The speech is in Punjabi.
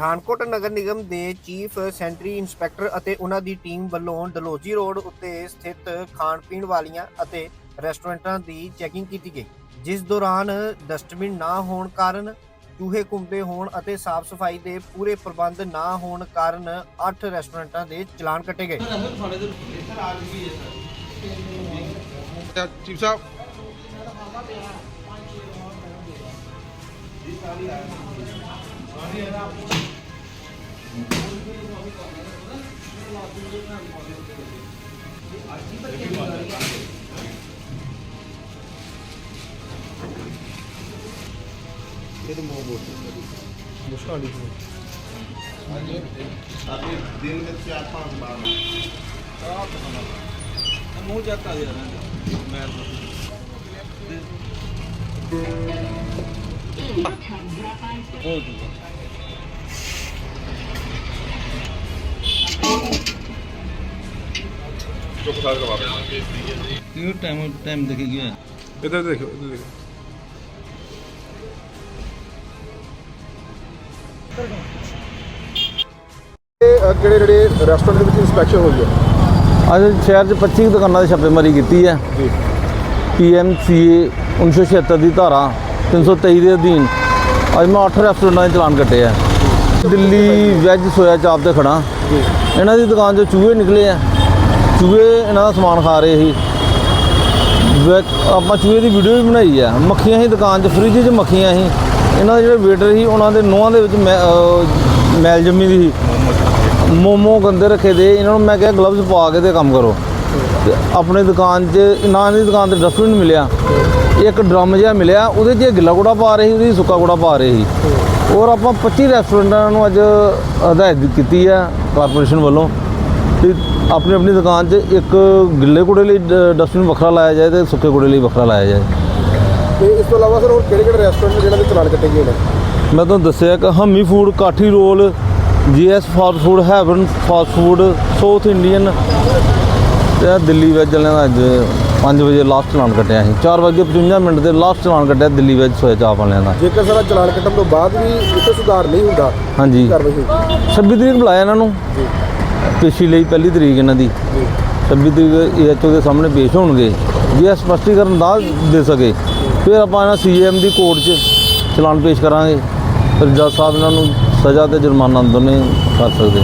ਪਠਾਨਕੋਟ ਨਗਰ ਨਿਗਮ ਦੇ ਚੀਫ ਸੈਂਟਰੀ ਇੰਸਪੈਕਟਰ ਅਤੇ ਉਹਨਾਂ ਦੀ ਟੀਮ ਵੱਲੋਂ ਡਲੋਜੀ ਰੋਡ ਉੱਤੇ ਸਥਿਤ ਖਾਣ ਪੀਣ ਵਾਲੀਆਂ ਅਤੇ ਰੈਸਟੋਰੈਂਟਾਂ ਦੀ ਚੈਕਿੰਗ ਕੀਤੀ ਗਈ, ਜਿਸ ਦੌਰਾਨ ਡਸਟਬਿਨ ਨਾ ਹੋਣ ਕਾਰਨ, ਚੂਹੇ ਘੁੰਮਦੇ ਹੋਣ ਅਤੇ ਸਾਫ਼ ਸਫ਼ਾਈ ਦੇ ਪੂਰੇ ਪ੍ਰਬੰਧ ਨਾ ਹੋਣ ਕਾਰਨ 8 ਰੈਸਟੋਰੈਂਟਾਂ ਦੇ ਚਲਾਨ ਕੱਟੇ ਗਏ। ਚੀਫ ਸਾਹਿਬ। ਜੀ ਸਾਰੀ ਇਹ ਤਾਂ ਬੋਲ ਮੁਸ਼ਕਲ ਨਹੀਂ ਹਾਂਜੀ ਆਪੇ ਦਿਨ ਵਿੱਚ ਚਾਰ ਪੰਜ ਬਾਰ ਆ ਪਤਾ ਮੂੰਹ ਜੱਟ ਆ ਗਿਆ ਮੈਂ ਹੋ ਜੂਗਾ ਚੁੱਪ ਸਾਰ ਕਰਵਾ ਦੇ ਕਿਉਂ ਟਾਈਮ ਟਾਈਮ ਦੇਖੀ ਗਿਆ ਇੱਧਰ ਦੇਖੋ ਇੱਧਰ ਦੇਖੋ। ਇਹ ਕਿਹੜੇ ਜਿਹੜੇ ਰੈਸਟੋਰੈਂਟ ਦੇ ਵਿੱਚ ਇਨਸਪੈਕਸ਼ਨ ਹੋਈ ਹੈ? ਅੱਜ ਸ਼ਹਿਰ 'ਚ 25 ਦੁਕਾਨਾਂ ਦੀ ਛਾਪੇਮਾਰੀ ਕੀਤੀ ਹੈ। ਜੀ। ਪੀਐਮਸੀਏ 1976 ਦੀ ਧਾਰਾ 323 ਦੇ ਅਧੀਨ। ਅੱਜ ਮੈਂ 8 ਰੈਸਟੋਰੈਂਟਾਂ ਦੇ ਚਲਾਨ ਕੱਟੇ ਆ। ਦਿੱਲੀ ਵੈਜ ਸੋਇਆ ਚਾਪ ਤੇ ਖੜਾ ਇਹਨਾਂ ਦੀ ਦੁਕਾਨ 'ਚੋਂ ਚੂਹੇ ਨਿਕਲੇ ਆ। ਚੂਹੇ ਇਹਨਾਂ ਦਾ ਸਮਾਨ ਖਾ ਰਹੇ ਸੀ। ਆਪਾਂ ਚੂਹੇ ਦੀ ਵੀਡੀਓ ਵੀ ਬਣਾਈ ਆ। ਮੱਖੀਆਂ ਹੀ ਦੁਕਾਨ 'ਚ ਫ੍ਰਿਜ 'ਚ ਮੱਖੀਆਂ ਸੀ। ਇਹਨਾਂ ਦੇ ਜਿਹੜੇ ਵੇਟਰ ਸੀ, ਉਹਨਾਂ ਦੇ ਨੋਹਾਂ ਦੇ ਵਿੱਚ ਮੈ- ਮੈਲ ਜੰਮੀ ਦੀ ਸੀ। ਮੋਮੋ ਗੰਦੇ ਰੱਖੇ ਦੇ। ਇਹਨਾਂ ਨੂੰ ਮੈਂ ਕਿਹਾ ਗਲਵਜ਼ ਪਾ ਕੇ ਤੇ ਕੰਮ ਕਰੋ। ਤੇ ਆਪਣੀ ਦੁਕਾਨ 'ਚ, ਨਾ ਇਹਨਾਂ ਦੀ ਦੁਕਾਨ ਤੇ ਡਸਟਬਿਨ ਮਿਲਿਆ। ਇੱਕ ਡਰਮ ਜਿਹਾ ਮਿਲਿਆ। ਉਹਦੇ 'ਚ ਇਹ ਗਿੱਲਾ ਕੂੜਾ ਪਾ ਰਹੇ ਸੀ, ਉਹਦੇ 'ਚ ਸੁੱਕਾ ਕੂੜਾ ਪਾ ਰਹੇ ਸੀ। ਔਰ ਆਪਾਂ 25 ਰੈਸਟੋਰੈਂਟਾਂ ਨੂੰ ਅੱਜ ਹਦਾਇਤ ਕੀਤੀ ਹੈ ਕਾਰਪੋਰੇਸ਼ਨ ਵੱਲੋਂ। ਕਿ ਆਪਣੀ ਆਪਣੀ ਦੁਕਾਨ 'ਚ ਇੱਕ ਗਿੱਲੇ ਕੂੜੇ ਲਈ ਡਸਟਬਿਨ ਵੱਖਰਾ ਲਾਇਆ ਜਾਏ ਤੇ ਸੁੱਕੇ ਕੂੜੇ ਲਈ ਵੱਖਰਾ ਲਾਇਆ ਜਾਏ। ਤੇ ਇਸ ਤੋਂ ਇਲਾਵਾ ਸਰ ਹੋਰ ਕਿਹੜੇ ਕਿਹੜੇ ਰੈਸਟੋਰੈਂਟ ਨੇ ਜਿਹਨਾਂ ਦੇ ਚਲਾਨ ਕੱਟੇ ਗਏ ਨੇ? ਮੈਂ ਤੁਹਾਨੂੰ ਦੱਸਿਆ ਕਿ ਹਮੀ food kathi roll GS fast food heaven fast food South Indian. ਤੇ ਦਿੱਲੀ ਵੈਜ ਵਾਲਿਆਂ ਦਾ ਅੱਜ 5 ਵਜੇ ਲਾਸਟ ਚਲਾਨ ਕੱਟਿਆ ਸੀ। 4 ਵਜੇ 55 ਮਿੰਟ ਦੇ ਲਾਸਟ ਚਲਾਨ ਕੱਟਿਆ ਦਿੱਲੀ ਵੈਜ ਸੋਇਆ ਚਾਪ ਵਾਲਿਆਂ ਦਾ। ਜੇਕਰ ਸਾਰਾ ਚਲਾਨ ਕੱਟਣ ਤੋਂ ਬਾਅਦ ਵੀ ਇੱਥੇ ਸੁਧਾਰ ਨਹੀਂ ਹੁੰਦਾ ਹਾਂਜੀ। ਕੀ ਕਾਰਵਾਈ ਹੋਈ 26 ਤਰੀਕ ਬੁਲਾਇਆ ਇਹਨਾਂ ਨੂੰ। ਜੀ। ਪੇਸ਼ੀ ਲਈ ਪਹਿਲੀ ਤਰੀਕ ਇਹਨਾਂ ਦੀ। ਜੀ। 26 ਤਰੀਕ ਏਐਚਓ ਦੇ ਸਾਹਮਣੇ ਪੇਸ਼ ਹੋਣਗੇ। ਜੇ ਇਹ ਸਪਸ਼ਟੀਕਰਨ ਨਾ ਦੇ ਸਕੇ ਫਿਰ ਆਪਾਂ ਇਹਨਾਂ ਸੀਐਮ ਦੀ ਕੋਰਟ 'ਚ ਚਲਾਨ ਪੇਸ਼ ਕਰਾਂਗੇ। ਫਿਰ ਜੱਜ ਸਾਹਿਬ ਇਹਨਾਂ ਨੂੰ ਸਜ਼ਾ ਤੇ ਜੁਰਮਾਨਾ ਦੋਨੇ ਕਰ ਸਕਦੇ।